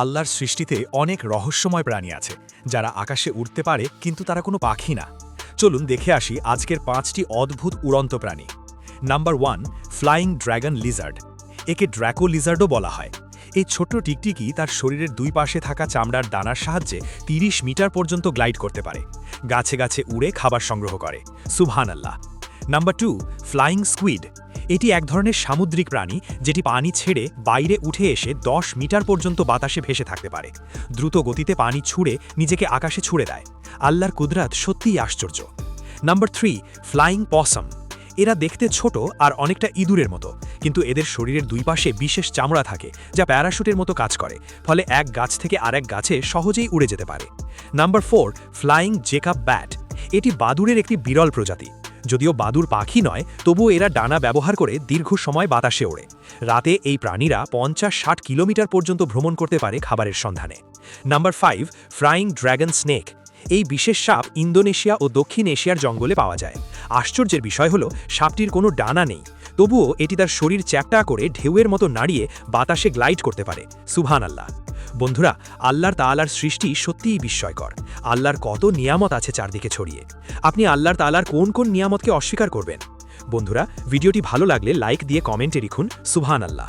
আল্লাহর সৃষ্টিতে অনেক রহস্যময় প্রাণী আছে, যারা আকাশে উড়তে পারে কিন্তু তারা কোনো পাখি না। চলুন দেখে আসি আজকের পাঁচটি অদ্ভুত উড়ন্ত প্রাণী। Number one, flying dragon lizard. একে ড্র্যাকো লিজার্ডও বলা হয়। এই ছোট্ট টিকটিকি তার শরীরের দুই পাশে থাকা চামড়ার দানার সাহায্যে ৩০ মিটার পর্যন্ত গ্লাইড করতে পারে। গাছে গাছে উড়ে খাবার সংগ্রহ করে। সুবহান আল্লাহ নাম্বার টু, ফ্লাইং স্কুইড। এটি এক ধরনের সামুদ্রিক প্রাণী, যেটি পানি ছেড়ে বাইরে উঠে এসে ১০ মিটার পর্যন্ত বাতাসে ভেসে থাকতে পারে। দ্রুত গতিতে পানি ছুঁড়ে নিজেকে আকাশে ছুঁড়ে দেয়। আল্লাহর কুদরাত সত্যিই আশ্চর্য। নাম্বার থ্রি ফ্লাইং পসম এরা দেখতে ছোট আর অনেকটা ইঁদুরের মতো, কিন্তু এদের শরীরের দুই পাশে বিশেষ চামড়া থাকে, যা প্যারাশুটের মতো কাজ করে, ফলে এক গাছ থেকে আরেক গাছে সহজেই উড়ে যেতে পারে। নাম্বার ফোর ফ্লাইং জেকাব ব্যাট এটি বাদুড়ের একটি বিরল প্রজাতি। যদিও বাদুর পাখি নয়, তবুও এরা ডানা ব্যবহার করে দীর্ঘ সময় বাতাসে ওড়ে। রাতে এই প্রাণীরা পঞ্চাশ ষাট কিলোমিটার পর্যন্ত ভ্রমণ করতে পারে খাবারের সন্ধানে। Number five, flying dragon snake. এই বিশেষ সাপ ইন্দোনেশিয়া ও দক্ষিণ এশিয়ার জঙ্গলে পাওয়া যায়। আশ্চর্যের বিষয় হল, সাপটির কোনো ডানা নেই। তবুও এটি তার শরীর চ্যাপটা করে ঢেউয়ের মতো নাড়িয়ে বাতাসে গ্লাইড করতে পারে। সুহান আল্লাহ বন্ধুরা, আল্লাহর তালার সৃষ্টি সত্যিই বিস্ময়কর। আল্লাহর কত নিয়ামত আছে চারদিকে ছড়িয়ে। আপনি আল্লাহর তালার কোন কোন নিয়ামতকে অস্বীকার করবেন? বন্ধুরা, ভিডিওটি ভালো লাগলে লাইক দিয়ে কমেন্টে লিখুন সুভান আল্লাহ